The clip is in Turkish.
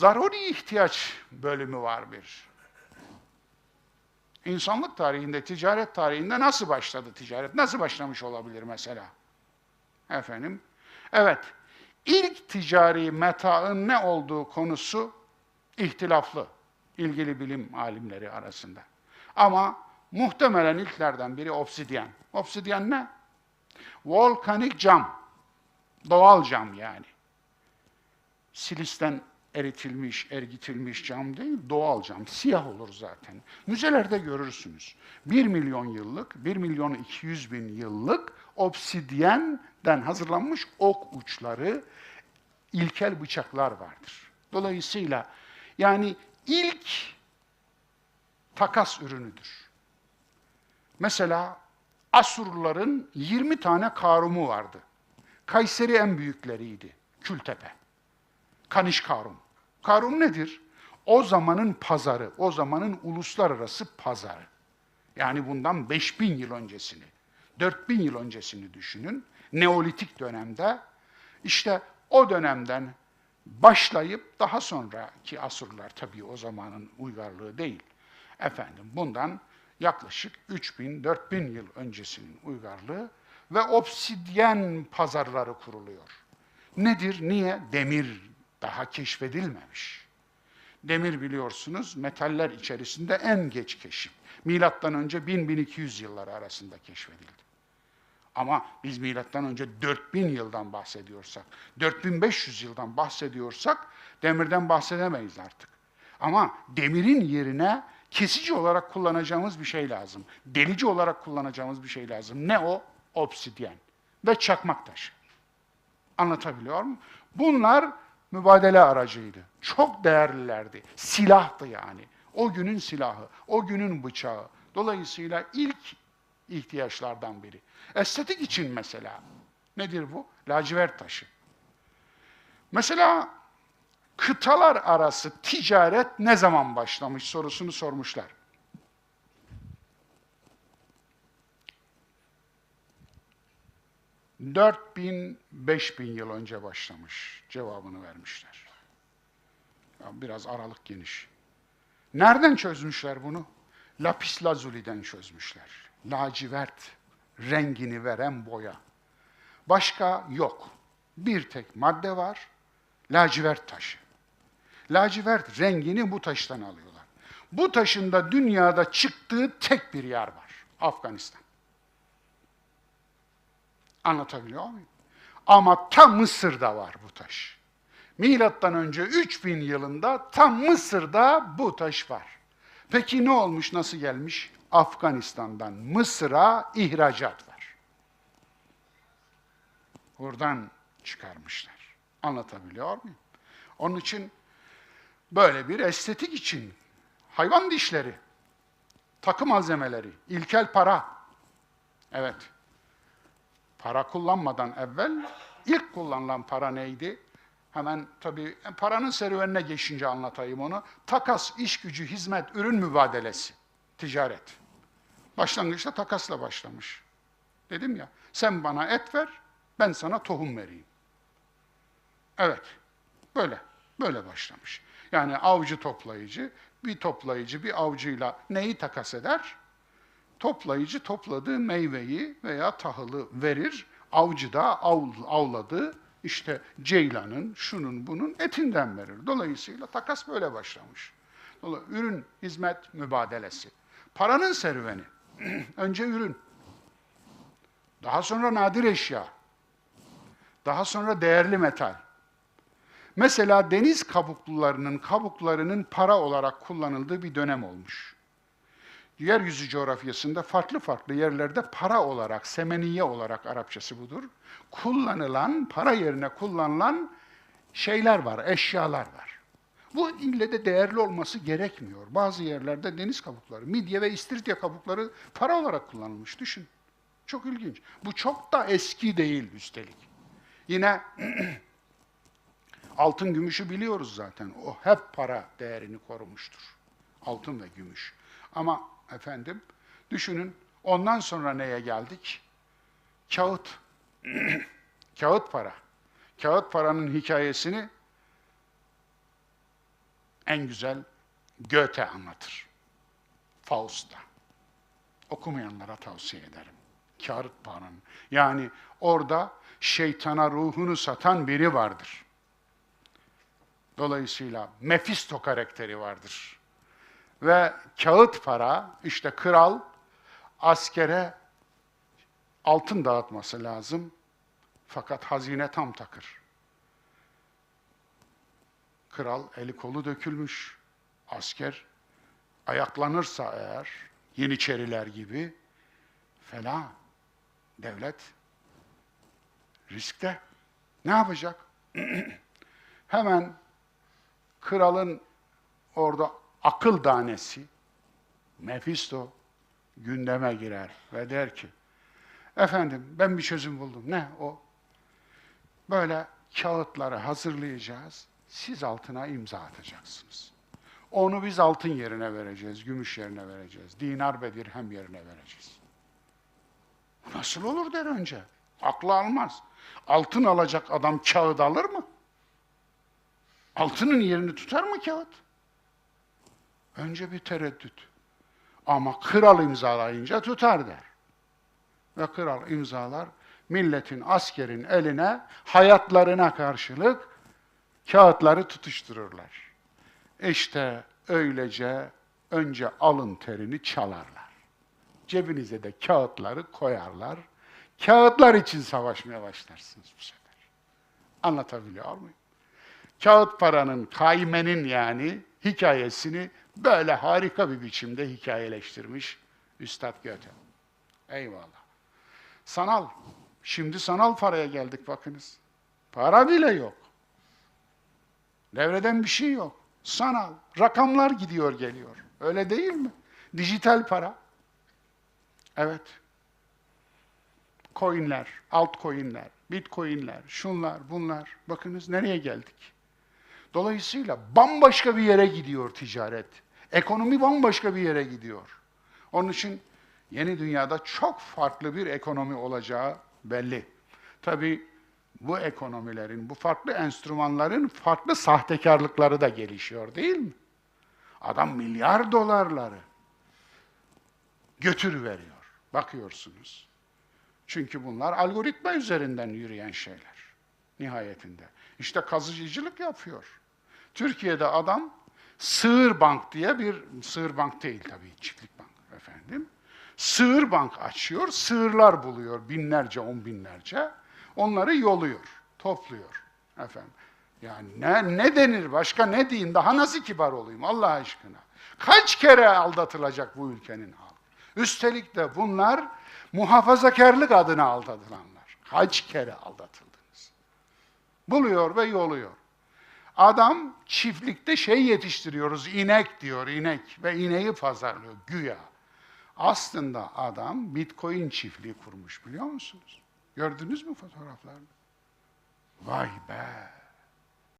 zaruri ihtiyaç bölümü var bir. İnsanlık tarihinde, ticaret tarihinde nasıl başladı ticaret? Nasıl başlamış olabilir mesela? Efendim? Evet, ilk ticari metaın ne olduğu konusu ihtilaflı ilgili bilim alimleri arasında. Ama muhtemelen ilklerden biri obsidyen. Obsidyen ne? Volkanik cam. Doğal cam yani. Silisten eritilmiş, ergitilmiş cam değil, doğal cam. Siyah olur zaten. Müzelerde görürsünüz. 1 milyon yıllık, 1 milyon 200 bin yıllık obsidyenden hazırlanmış ok uçları, ilkel bıçaklar vardır. Dolayısıyla yani ilk takas ürünüdür. Mesela Asurluların 20 tane karumu vardı. Kayseri en büyükleriydi. Kültepe. Kaniş Karum. Nedir? O zamanın pazarı, o zamanın uluslararası pazarı. Yani bundan 5000 yıl öncesini, 4000 yıl öncesini düşünün. Neolitik dönemde işte o dönemden başlayıp daha sonraki Asurlar tabii o zamanın uygarlığı değil. Efendim bundan yaklaşık 3000-4000 yıl öncesinin uygarlığı ve obsidyen pazarları kuruluyor. Nedir? Niye? Demir daha keşfedilmemiş. Demir biliyorsunuz metaller içerisinde en geç keşif. Milattan önce 1000-1200 yılları arasında keşfedildi. Ama biz milattan önce 4000 yıldan bahsediyorsak, 4500 yıldan bahsediyorsak demirden bahsedemeyiz artık. Ama demirin yerine kesici olarak kullanacağımız bir şey lazım. Delici olarak kullanacağımız bir şey lazım. Ne o? Obsidyen ve çakmak taşı. Anlatabiliyor muyum? Bunlar mübadele aracıydı. Çok değerlilerdi. Silahtı yani. O günün silahı, o günün bıçağı. Dolayısıyla ilk ihtiyaçlardan biri. Estetik için mesela. Nedir bu? Lacivert taşı. Mesela kıtalar arası ticaret ne zaman başlamış sorusunu sormuşlar. Dört bin, beş bin yıl önce başlamış cevabını vermişler. Biraz aralık geniş. Nereden çözmüşler bunu? Lapis lazuli'den çözmüşler. Lacivert rengini veren boya. Başka yok. Bir tek madde var. Lacivert taşı. Lacivert rengini bu taştan alıyorlar. Bu taşın da dünyada çıktığı tek bir yer var. Afganistan. Anlatabiliyor muyum? Ama tam Mısır'da var bu taş. Milattan önce 3000 yılında tam Mısır'da bu taş var. Peki ne olmuş, nasıl gelmiş? Afganistan'dan Mısır'a ihracat var. Oradan çıkarmışlar. Anlatabiliyor muyum? Onun için böyle bir estetik için hayvan dişleri, takı malzemeleri, ilkel para. Evet. Para kullanmadan evvel ilk kullanılan para neydi? Hemen tabii paranın serüvenine geçince anlatayım onu. Takas, iş gücü, hizmet, ürün mübadelesi, ticaret. Başlangıçta takasla başlamış. Dedim ya, sen bana et ver, ben sana tohum vereyim. Evet, böyle, böyle başlamış. Yani avcı toplayıcı, bir toplayıcı bir avcıyla neyi takas eder? Toplayıcı topladığı meyveyi veya tahılı verir, avcı da av, avladığı işte ceylanın, şunun bunun etinden verir. Dolayısıyla takas böyle başlamış. Dolayısıyla ürün, hizmet mübadelesi. Paranın serüveni. Önce ürün. Daha sonra nadir eşya. Daha sonra değerli metal. Mesela deniz kabuklularının kabuklarının para olarak kullanıldığı bir dönem olmuş. Yeryüzü coğrafyasında farklı farklı yerlerde para olarak, semeniye olarak Arapçası budur. Kullanılan, para yerine kullanılan şeyler var, eşyalar var. Bu ille de değerli olması gerekmiyor. Bazı yerlerde deniz kabukları, midye ve istiridye kabukları para olarak kullanılmış. Düşün. Çok ilginç. Bu çok da eski değil üstelik. Yine altın gümüşü biliyoruz zaten. O hep para değerini korumuştur. Altın ve gümüş. Ama efendim düşünün ondan sonra neye geldik? Kağıt. Kağıt para. Kağıt paranın hikayesini en güzel Goethe anlatır. Faust'ta. Okumayanlara tavsiye ederim. Kağıt paranın. Yani orada şeytana ruhunu satan biri vardır. Dolayısıyla Mephisto karakteri vardır. Ve kağıt para, işte kral askere altın dağıtması lazım. Fakat hazine tam takır. Kral eli kolu dökülmüş. Asker ayaklanırsa eğer Yeniçeriler gibi fena devlet riskte. Ne yapacak? Hemen kralın orada akıl danesi Mephisto gündeme girer ve der ki efendim ben bir çözüm buldum. Ne o? Böyle kağıtları hazırlayacağız. Siz altına imza atacaksınız. Onu biz altın yerine vereceğiz, gümüş yerine vereceğiz. Dinar ve dirhem yerine vereceğiz. Nasıl olur der önce. Aklı almaz. Altın alacak adam kağıt alır mı? Altının yerini tutar mı kağıt? Önce bir tereddüt. Ama kral imzalayınca tutar der. Ve kral imzalar, milletin, askerin eline hayatlarına karşılık kağıtları tutuştururlar. İşte öylece önce alın terini çalarlar. Cebinize de kağıtları koyarlar. Kağıtlar için savaşmaya başlarsınız bu sefer. Anlatabiliyor muyum? Kağıt paranın, kaymenin yani hikayesini böyle harika bir biçimde hikayeleştirmiş Üstad Goethe. Eyvallah. Sanal. Şimdi sanal paraya geldik bakınız. Para bile yok. Devreden bir şey yok. Sanal. Rakamlar gidiyor geliyor. Öyle değil mi? Dijital para. Evet. Coinler, altcoinler, bitcoinler, şunlar, bunlar. Bakınız nereye geldik? Dolayısıyla bambaşka bir yere gidiyor ticaret. Ekonomi bambaşka bir yere gidiyor. Onun için yeni dünyada çok farklı bir ekonomi olacağı belli. Tabii bu ekonomilerin, bu farklı enstrümanların farklı sahtekarlıkları da gelişiyor değil mi? Adam milyar dolarları götür veriyor. Bakıyorsunuz. Çünkü bunlar algoritma üzerinden yürüyen şeyler nihayetinde. İşte kazıcılık yapıyor. Türkiye'de adam Sığır Bank diye bir, Sığır Bank değil tabii, çiftlik bank efendim. Sığır Bank açıyor, sığırlar buluyor binlerce, on binlerce. Onları yoluyor, topluyor efendim. Yani ne, ne denir, başka ne diyeyim, daha nasıl kibar olayım Allah aşkına. Kaç kere aldatılacak bu ülkenin halkı? Üstelik de bunlar muhafazakarlık adına aldatılanlar. Kaç kere aldatıldınız? Buluyor ve yoluyor. Adam çiftlikte şey yetiştiriyoruz, inek diyor, inek ve ineği pazarlıyor güya. Aslında adam bitcoin çiftliği kurmuş biliyor musunuz? Gördünüz mü fotoğraflarını? Vay be!